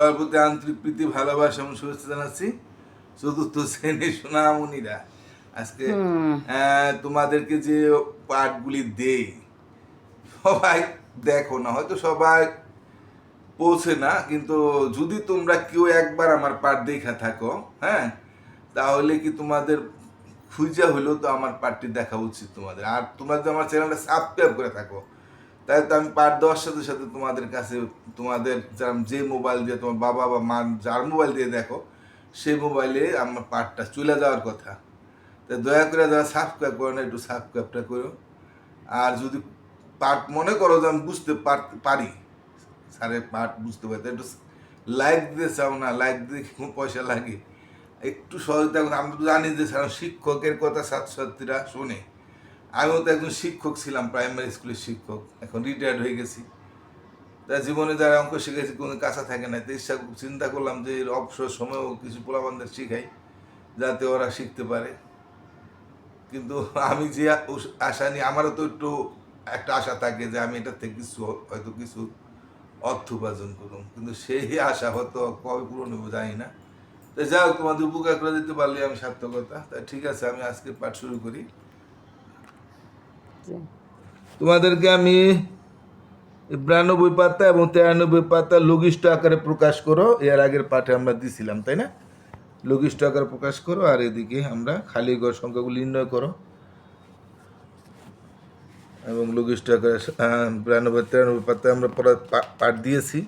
সবার প্রতি আন্তরিক প্রীতি ভালোবাসা এবং শুভেচ্ছা জানাচ্ছি চতুর্থ শ্রেণির সোনামণিরা। আজকে তোমাদেরকে যে পাঠগুলি দেই সবাই দেখো না হয়তো সবাই পৌঁছে না কিন্তু যদি তোমরা কেউ একবার আমার পাঠ দেখা থাকো হ্যাঁ তাহলে কি তোমাদের খুঁজা হলেও তো আমার পাঠটি দেখা উচিত তোমাদের। আর তোমরা যদি আমার চ্যানেলটা সাবস্ক্রাইব করে থাকো তাই তো আমি পাঠ দেওয়ার সাথে সাথে তোমাদের কাছে, তোমাদের যা- মোবাইল দিয়ে তোমার বাবা বা মা যার মোবাইল দিয়ে দেখো, সেই মোবাইলে আমার পাঠটা চলে যাওয়ার কথা। তাই দয়া করে যারা সাবস্ক্রাইব করো না, একটু সাবস্ক্রাইবটা করো। আর যদি পাঠ মনে করো যে আমি বুঝতে পার- পারি, স্যারের পাঠ বুঝতে পারি একটু লাইক দিতে চাও না লাইক দিতে কোনো পয়সা লাগে? একটু সহযোগিতা আমরা তো জানি যে স্যার শিক্ষকের কথা ছাত্রছাত্রীরা শোনে। আমিও তো একজন শিক্ষক ছিলাম প্রাইমারি স্কুলের শিক্ষক, এখন রিটায়ার্ড হয়ে গেছি। তা জীবনে যারা অঙ্ক শিখেছি, কোনো কাঁচা থাকে না। তো ইচ্ছা, চিন্তা করলাম যে এর অবসর সময়ও কিছু পোলাবানদের শিখাই, যাতে ওরা শিখতে পারে। কিন্তু আমি যে আশা নিয়ে, আমারও তো একটু, একটা আশা থাকে যে আমি এটার থেকে কিছু হয়তো কিছু অর্থ উপার্জন করুন কিন্তু সেই আশা হয়তো কবে পূরণ হবে জানি না। তো যাই হোক, তোমাদের উপকার করে দিতে পারলে আমি সার্থকতা। তা ঠিক আছে, আমি আজকে পাঠ শুরু করি। তোমাদেরকে আমি বিরানব্বই পাতা এবং তিরানব্বই পাতা লঘিষ্ঠ আকারে প্রকাশ করো, এর আগের পাঠে আমরা দিছিলাম, তাই না? লঘিষ্ঠ আকারে প্রকাশ করো, আর এদিকে আমরা খালি ঘর সংখ্যাগুলি নির্ণয় করো। এবং লঘিষ্ঠ আকারে বিরানব্বই তিরানব্বই পাতায় আমরা পাঠ দিয়েছি।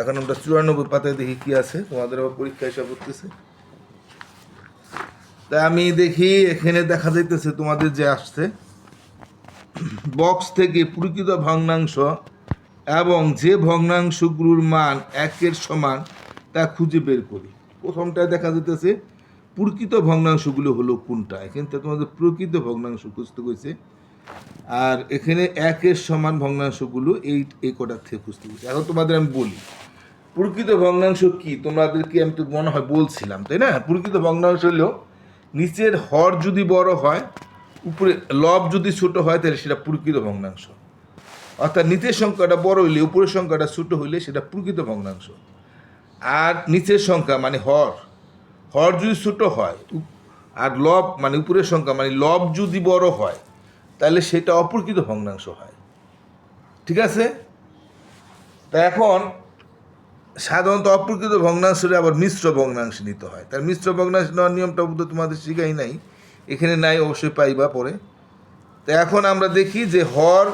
এখন আমরা চুরানব্বই পাতায় দেখি কি আছে, তোমাদের আবার পরীক্ষা হিসাব করতেছে তা আমি দেখি, এখানে দেখা যাইতেছে তোমাদের যে আসছে বক্স থেকে প্রকৃত ভগ্নাংশ এবং যে ভগ্নাংশগুলোর মান একের সমান তা খুঁজে বের করি। প্রথমটায় দেখা যেতেছে, প্রকৃত ভগ্নাংশগুলো হলো কোনটা? এখানে তোমাদের প্রকৃত ভগ্নাংশ খুঁজতে হয়েছে আর এখানে একের সমান ভগ্নাংশগুলো এই এই কটার থেকে খুঁজতে হয়েছে এখন তোমাদের আমি বলি, প্রকৃত ভগ্নাংশ কি? তোমাদেরকে আমি তো মনে হয় বলছিলাম, তাই না? প্রকৃত ভগ্নাংশ হলো নিচের হর যদি বড় হয় উপরে লব যদি ছোট হয়, তাহলে সেটা প্রকৃত ভগ্নাংশ। অর্থাৎ নিচের সংখ্যাটা বড় হইলে উপরের সংখ্যাটা ছোট হইলে সেটা প্রকৃত ভগ্নাংশ। আর নিচের সংখ্যা মানে হর। হর যদি ছোট হয় আর লব মানে উপরের সংখ্যা মানে লব যদি বড় হয়, তাহলে সেটা অপ্রকৃত ভগ্নাংশ হয়। ঠিক আছে? তা এখন সাধারণত অপ্রকৃত ভগ্নাংশরে আবার মিশ্র ভগ্নাংশ নিতে হয়। তার মিশ্র ভগ্নাংশ নেওয়ার নিয়মটা তোমাদের শিখাই নাই। এখানে নাই অবশ্যই পাইবা পরে। তো এখন আমরা দেখি যে হর,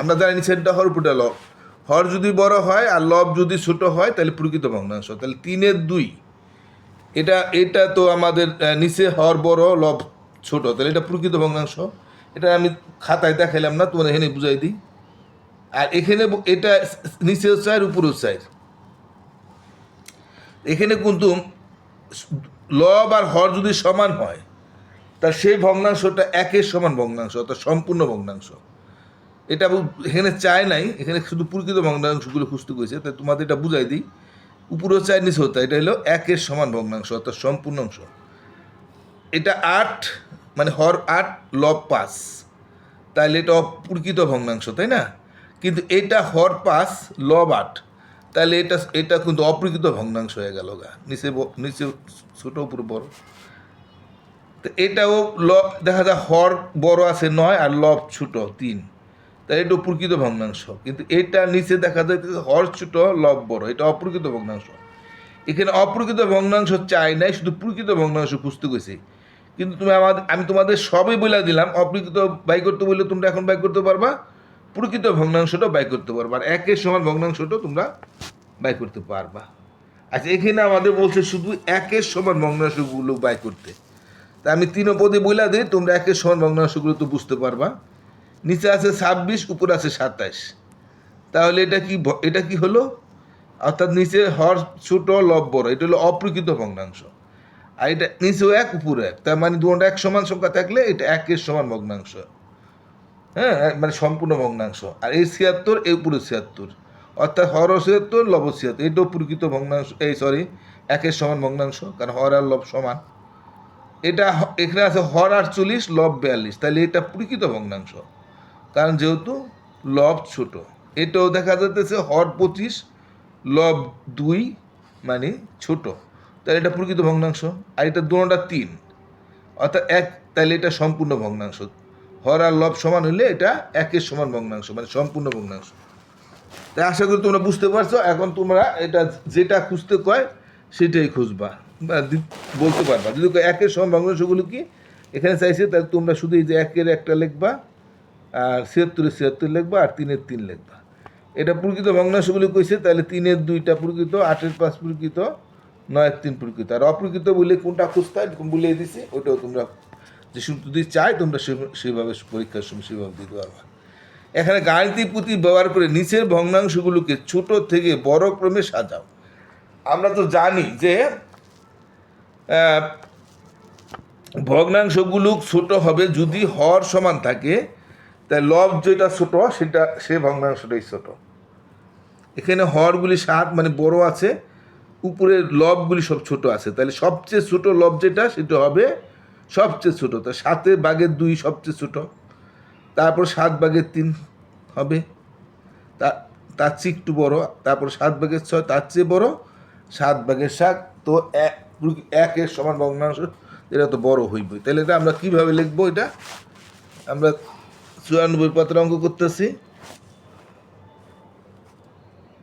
আমরা জানি নিচেরটা হর উপরটা লব। হর যদি বড় হয় আর লব যদি ছোট হয়, তাহলে প্রকৃত ভগ্নাংশ। তাহলে তিনের দুই। এটা এটা তো আমাদের নিচে হর বড়, লব ছোট। তাহলে এটা প্রকৃত ভগ্নাংশ। এটা আমি খাতায় দেখাইলাম না তোমার এখানে বুঝাই দিই। আর এখানে এটা নিচেও চাই, উপরেও চাই। এখানে কিন্তু লব আর হর যদি সমান হয় তা সেই ভগ্নাংশটা একের সমান ভগ্নাংশ, অর্থাৎ সম্পূর্ণ ভগ্নাংশ। এটা এখানে চায় নাই, এখানে শুধু প্রকৃত ভগ্নাংশগুলো খুঁজতে করেছে তাই তোমাদের এটা বুঝাই দিই। উপরেও চায় নিচে হতে এটা হলো একের সমান ভগ্নাংশ, অর্থাৎ সম্পূর্ণ অংশ। এটা আট মানে হর আট, লব পাঁচ। তাহলে এটা অপ্রকৃত ভগ্নাংশ, তাই না? কিন্তু এটা হর পাঁচ, লব আট। তাহলে এটা এটা কিন্তু অপ্রকৃত ভগ্নাংশ হয়ে গেল গা। নিচে নিচে ছোট, উপর বড়। তো এটাও ল দেখা যায় হর বড় আছে নয় আর লব ছোট তিন। তাই এটা প্রকৃত ভগ্নাংশ। কিন্তু এটা নিচে দেখা যাইতেছে হর ছোট, লব বড়। এটা অপ্রকৃত ভগ্নাংশ। এখানে অপ্রকৃত ভগ্নাংশ চাই নাই, শুধু প্রকৃত ভগ্নাংশ খুঁজতে গেছি। কিন্তু তুমি আমাদের আমি তোমাদের সবই বলে দিলাম, অপ্রকৃত বাই করতে বললে তোমরা এখন বাই করতে পারবা, প্রকৃত ভগ্নাংশটাও বাই করতে পারবা। আর একের সমান ভগ্নাংশটাও তোমরা বাই করতে পারবা। আচ্ছা এখানে আমাদের বলছে শুধু একের সমান ভগ্নাংশগুলো বাই করতে। তা আমি তিন পদে বইলা দিই, তোমরা একের সমান ভগ্নাংশগুলো তো বুঝতে পারবা। নিচে আছে ছাব্বিশ, উপরে আছে সাতাশ তাহলে এটা কি এটা কি হলো? অর্থাৎ নিচে হর ছোট লব বড়, এটা হলো অপ্রকৃত ভগ্নাংশ। আর এটা নিচেও এক, উপরে এক। তার মানে দুটো এক সমান সংখ্যা থাকলে এটা একের সমান ভগ্নাংশ। হ্যাঁ এক- মানে সম্পূর্ণ ভগ্নাংশ। আর এই ছিয়াত্তর, এই উপরে ছিয়াত্তর। অর্থাৎ হর ছিয়াত্তর, লব ছিয়াত্তর। এটাও প্রকৃত ভগ্নাংশ, এই সরি একের সমান ভগ্নাংশ, কারণ হর আর লব সমান। এটা এখানে আছে হর আটচল্লিশ লব বিয়াল্লিশ। তাহলে এটা প্রকৃত ভগ্নাংশ। কারণ যেহেতু লব ছোট, এটাও দেখা যাচ্ছে হর পঁচিশ, লব দুই মানে ছোট। তাহলে এটা প্রকৃত ভগ্নাংশ। আর এটা দুটা তিন। অর্থাৎ এক তাহলে এটা সম্পূর্ণ ভগ্নাংশ। হর আর লব সমান হলে এটা একের সমান ভগ্নাংশ মানে সম্পূর্ণ ভগ্নাংশ। তাই আশা করি তোমরা বুঝতে পারছ। এখন তোমরা এটা যেটা খুঁজতে কয়, সেটাই খুঁজবা। বলতে পারবা। যদি একের সমান ভগ্নাংশগুলো কি, এখানে চাইছে তাহলে তোমরা শুধু এই যে একের একটা লিখবা, আর ছিয়াত্তরের ছিয়াত্তর লিখবা, আর তিনের তিন লিখবা। এটা প্রকৃত ভগ্নাংশগুলি কইছে, তাহলে তিনের দুইটা প্রকৃত, আটের পাঁচ প্রকৃত, নয়ের তিন প্রকৃত। আর অপ্রকৃত বলে কোনটা খুঁজতে বলে দিছি ওটাও তোমরা যে যদি চাই তোমরা সেভাবে পরীক্ষার সময় সেভাবে দিতে পারবা। এখানে গাণিতিক পুঁতি ব্যবহার করে নিচের ভগ্নাংশগুলোকে ছোট থেকে বড় ক্রমে সাজাও। আমরা তো জানি যে ভগ্নাংশগুলো ছোট হবে, যদি হর সমান থাকে, তাই লব যেটা ছোট, সেটা, সে ভগ্নাংশটাই ছোট। এখানে হরগুলি সাত মানে বড় আছে, উপরের লবগুলি সব ছোট আছে। তাহলে সবচেয়ে ছোট লব যেটা, সেটা হবে সবচেয়ে ছোট। তা সাতের বাগের দুই সবচেয়ে ছোট, তারপর সাত ভাগের তিন হবে, তা, তার চেয়ে একটু বড়, তারপর সাত ভাগের ছয়, তার চেয়ে বড়, সাত ভাগের সাত, তো এক একের সমান ভগ্নাংশ, এটা তো বড় হইবে তাহলে এটা আমরা কীভাবে লিখব এটা? আমরা চুরানব্বই পাত্র অঙ্ক করতেছি।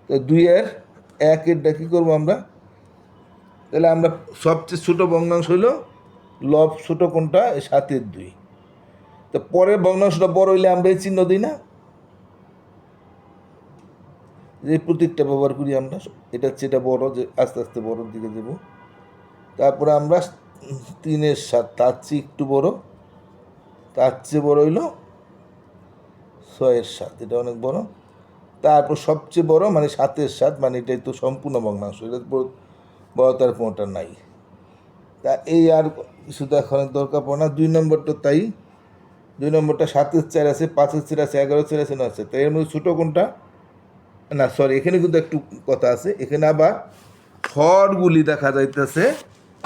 তো দুইয়ের একেরটা কী করব আমরা? তাহলে আমরা সবচেয়ে ছোটো ভগ্নাংশ হইল লব ছোটো কোনটা? সাতের দুই। তো পরের ভগ্নাংশটা বড় হইলে আমরা এই চিহ্ন দিই না? যে প্রতীকটা ব্যবহার করি আমরা। এটা হচ্ছে এটা বড় যে আস্তে আস্তে বড়োর দিকে দেব। তারপরে আমরা তিনের সাত, তার চেয়ে একটু বড়, তার চেয়ে বড় হইল ছয়ের সাত, এটা অনেক বড়। তারপর সবচেয়ে বড় মানে সাতের সাত মানে এটাই তো সম্পূর্ণ ভগ্নাংশ, এটা বড়- বড় তার কোনোটা নাই। তা এই আর কিছু দেখানোর দরকার পড়ে না, দুই নম্বরটা তাই, দুই নম্বরটা সাতের চার আছে, পাঁচের চার আছে এগারো চার আছে নয় আছে তাই এর মধ্যে ছোটো কোনটা? না সরি এখানে কিন্তু একটু কথা আছে, এখানে আবার হরগুলি দেখা যাইতেছে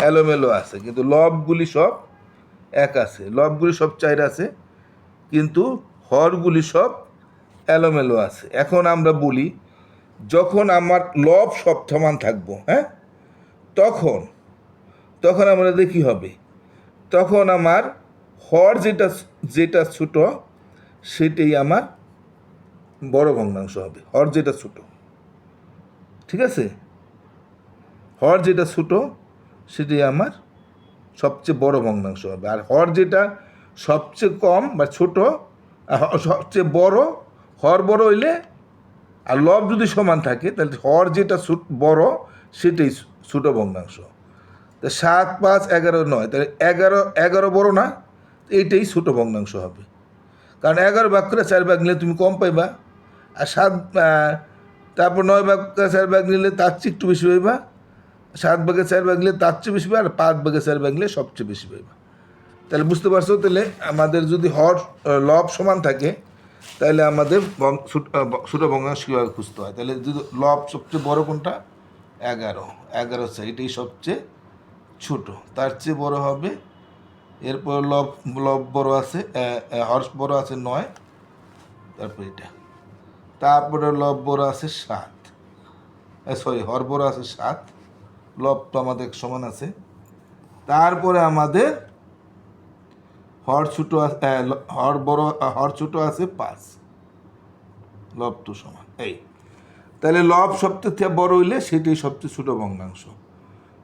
এলোমেলো আছে, কিন্তু লবগুলি সব এক আছে। লবগুলি সব চাইর আছে, কিন্তু হরগুলি সব এলোমেলো আছে। এখন আমরা বলি, যখন আমার লব সব সমান থাকব হ্যাঁ? তখন তখন আমরা দেখি হবে? তখন আমার হর যেটা যেটা ছোট, সেটাই আমার বড় ভগ্নাংশ হবে। হর যেটা ছোট, ঠিক আছে? হর যেটা ছোট সেটাই আমার সবচেয়ে বড় ভগ্নাংশ হবে। আর হর যেটা সবচেয়ে কম বা ছোট সবচেয়ে বড়, হর বড় হইলে আর লব যদি সমান থাকে, তাহলে হর যেটা বড়, সেটাই ছোট ভগ্নাংশ। তা সাত, পাঁচ, এগারো, নয়, তাহলে এগারো এগারো বড় না এইটাই ছোট ভগ্নাংশ হবে। কারণ এগারো ভাগ করে চার ভাগ নিলে তুমি কম পাইবা, আর সাত তারপর নয় ভাগ চার ভাগ নিলে তার চেয়ে একটু বেশি পাইবা সাত ভাগে চার ভাগ তার চেয়ে বেশি পাইবা আর পাঁচ ভাগে চার ভাগ সবচেয়ে বেশি পাইবা তাহলে বুঝতে পারছ? তাহলে আমাদের যদি হর লব সমান থাকে, তাহলে আমাদের ছোট- ভগ্নাংশ কীভাবে খুঁজতে হয়? তাহলে যদি লব সবচেয়ে বড় কোনটা? এগারো। এগারো চাই এটাই সবচেয়ে ছোট। তার চেয়ে বড় হবে, এরপর লব লব বড় আছে হর্স বড় আছে নয়, তারপর এটা। তারপরে লব বড় আছে সাত সরি, হর বড় আছে সাত লব তো আমাদের সমান আছে। তারপরে আমাদের হর ছোট হর বড় হর ছোট আছে পাঁচ। লব তো সমান, এই। তাহলে লব সবচেয়ে বড় হইলে সেটাই সবচেয়ে ছোট ভগ্নাংশ।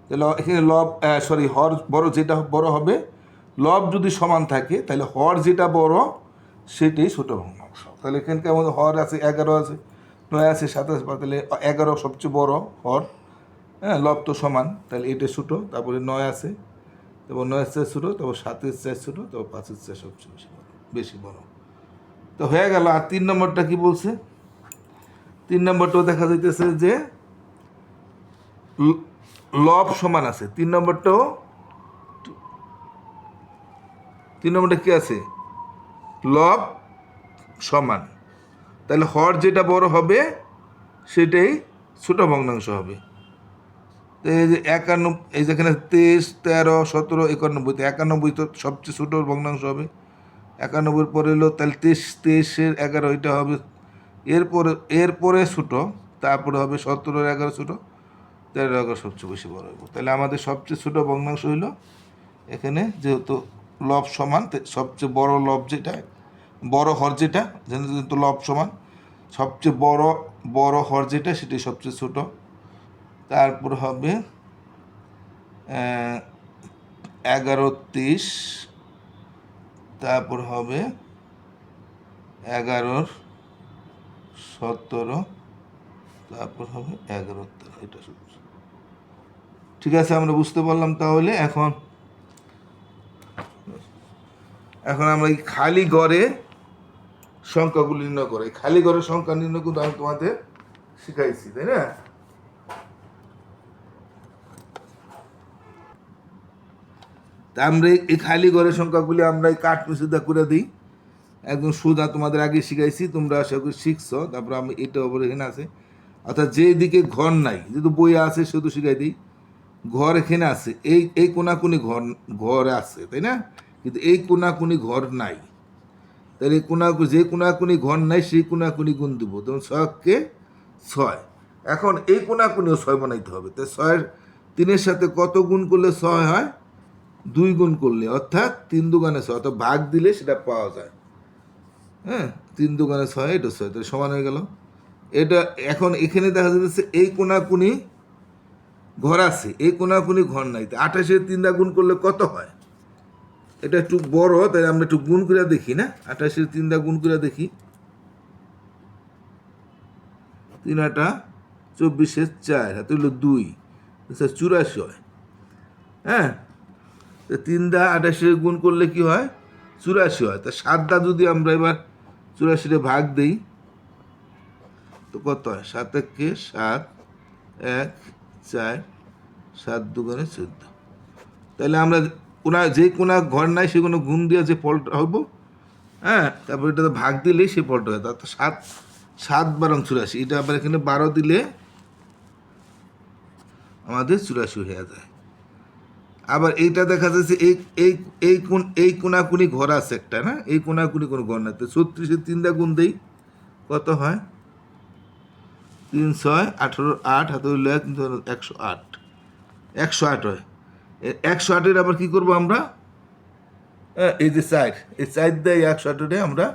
তাহলে এখানে লব সরি, হর বড় যেটা বড় হবে, লব যদি সমান থাকে, তাহলে হর যেটা বড়, সেটাই ছোট ভগ্নাংশ। তাহলে এখানে কেমন হর আছে? এগারো আছে, নয় আছে, সাতাশ তাহলে এগারো সবচেয়ে বড় হর। হ্যাঁ লব তো সমান। তাহলে এটা ছোটো, তারপরে নয় আছে। তারপর নয়ের চেয়ে ছোটো, তারপর সাতের চেয়ে ছোটো, তারপর পাঁচের চেয়ে সবচেয়ে বেশি বেশি বড়। তো হয়ে গেল, আর তিন নম্বরটা কি বলছে? তিন নম্বরটাও দেখা যাইতেছে যে লব সমান আছে। তিন নম্বরটাও তিন নম্বরটা কি আছে? লব সমান। তাহলে হর যেটা বড় হবে, সেটাই ছোট ভগ্নাংশ হবে। তো এই যে একান্ন, এই যেখানে তেইশ, তেরো, সতেরো, একানব্বই, তো একানব্বই তো সবচেয়ে ছোটো ভগ্নাংশ হবে। একানব্বইয়ের পরে হলো, তাহলে তেইশ, তেইশের এগারো, এটা হবে, এরপরে এরপরে ছোটো, তারপরে হবে সতেরোর এগারো ছোটো তেরো এগারো সবচেয়ে বেশি বড় হইব তাহলে আমাদের সবচেয়ে ছোটো ভগ্নাংশ হইল এখানে যেহেতু লব সমান সবচেয়ে বড় লব যেটা, বড় হর যেটা, যেহেতু লব সমান, সবচেয়ে বড় বড় হর যেটা সেটি সবচেয়ে ছোট। তারপর হবে এগারো তেইশ তারপর হবে এগারোর সতেরো, তারপর হবে এগারো তেরো, এটা ঠিক আছে, আমরা বুঝতে পারলাম তাহলে, এখন এখন আমরা এই খালি গড়ে সংখ্যাগুলি নির্ণয় করে। খালি ঘরের সংখ্যা নির্ণয় কিন্তু আমি তোমাদের শিখাইছি, তাই না? তা আমরা এই খালি ঘরের সংখ্যাগুলি আমরা এই কাঠ মিশুদা করে দিই। একদম সুদা তোমাদের আগে শিখাইছি, তোমরা আশা করি শিখছো, তারপর আমি এটা ওপরে এখানে আছে। অর্থাৎ যে দিকে ঘর নাই, যেহেতু বই আছে শুধু শিখাই দিই। ঘর এখানে আছে, এই এই কোনাকুনি ঘর ঘর আছে, তাই না? কিন্তু এই কোনাকুনি ঘর নাই। তাহলে কোনা যে কোনাকুনি ঘর নাই, সেই কোনাকুনি গুণ দেবো। তখন ছয়কে ছয়। এখন এই কোনাকুনিও ছয় বানাইতে হবে। তাই ছয়ের তিনের সাথে কত গুণ করলে ছয় হয়? দুই গুণ করলে, অর্থাৎ তিন দুগানে ছয়, অর্থাৎ ভাগ দিলে সেটা পাওয়া যায়। হ্যাঁ? তিন দুগানে ছয়, এটা ছয়, তাহলে সমান হয়ে গেল। এটা এখন এখানে দেখা যাচ্ছে এই কোনাকুনি ঘর আছে, এই কোনাকুনি ঘর নাই। তো আঠাশের তিন দা গুণ করলে কত হয়? এটা একটু বড় তাই আমরা একটু গুণ করে দেখি, না? আঠাশের তিন দা গুণ করে দেখি। তিন আটা চব্বিশের চার হাতে হলো দুই চুরাশি হয়। হ্যাঁ? তিন দা আঠাশে গুণ করলে কি হয়? চুরাশি হয়। তা সাত দা যদি আমরা এবার চুরাশিতে ভাগ দিই, তো কত হয়? সাত একে সাত, এক, চার, সাত দুগুণে চোদ্দ। তাহলে আমরা কোনা, যে কোনা ঘর নাই, সে কোনো গুণ দিয়ে যে ফলটা হব হ্যাঁ? তারপর এটাতে ভাগ দিলেই সে ফলটা হয়। তার সাত সাত বারং চুরাশি। এটা আবার এখানে বারো দিলে আমাদের চুরাশি হয়ে যায়। আবার এইটা দেখা যাচ্ছে এই এই এই কোন, এই কোনাকুনি ঘর আছে একটা, না? এই কোনাকুনি কোনো ঘর না তো ছত্রিশের তিনটা গুণ দেই, কত হয়? তিন ছয়, আঠেরো, আট, হাতে হইল একশো আট। একশো আট হয়। একশো আটের আবার কী করব আমরা? এই যে চার, এই চার দেয় একশো আটের আমরা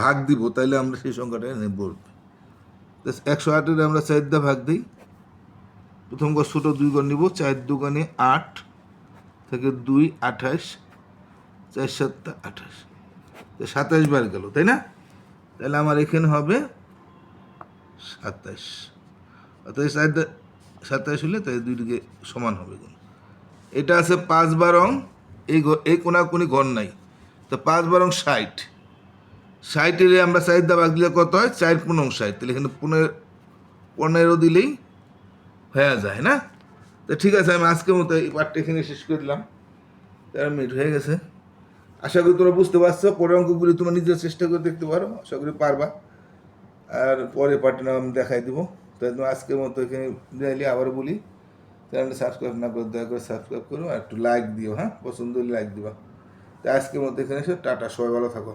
ভাগ দিব, তাইলে আমরা সেই সংখ্যাটা তো একশো আটের আমরা চার দা ভাগ দিই। প্রথম গজ ছোটো, দুই গণ নিব, চার দোকানে আট থেকে দুই আঠাশ, চার সাতটা আঠাশ। তো সাতাশ বার গেল, তাই না? তাহলে আমার এখানে হবে সাতাশ। অর্থাৎ চারটা সাতাশ হলে তাই দুইটিকে সমান হবে এটা আছে পাঁচ বারং এই এই কোনাকুনি ঘর নাই। তো পাঁচ বারং ষাট। ষাটের আমরা চার দা ভাগ দিলে কত হয়? চার পনেরো ষাট। তাহলে এখানে পনেরো পনেরো দিলেই হয়ে যায়, না? তো ঠিক আছে, আমি আজকের মতো এই পার্টটা এখানে শেষ করে দিলাম। তেরো মিনিট হয়ে গেছে। আশা করি তোমরা বুঝতে পারছ, পরের অঙ্কগুলি তোমরা নিজের চেষ্টা করে দেখতে পারো, আশা করি পারবা। আর পরে পার্টটা আমি দেখাই দিব। তুমি আজকের মতো এখানে দিলে আবার বলি, চ্যানেলটা সাবস্ক্রাইব না করে দয়া করে সাবস্ক্রাইব করো আর একটু লাইক দিও হ্যাঁ? পছন্দ হলে লাইক দিবা। তো আজকের মতো এখানে এসে, টাটা, সবাই ভালো থাকো।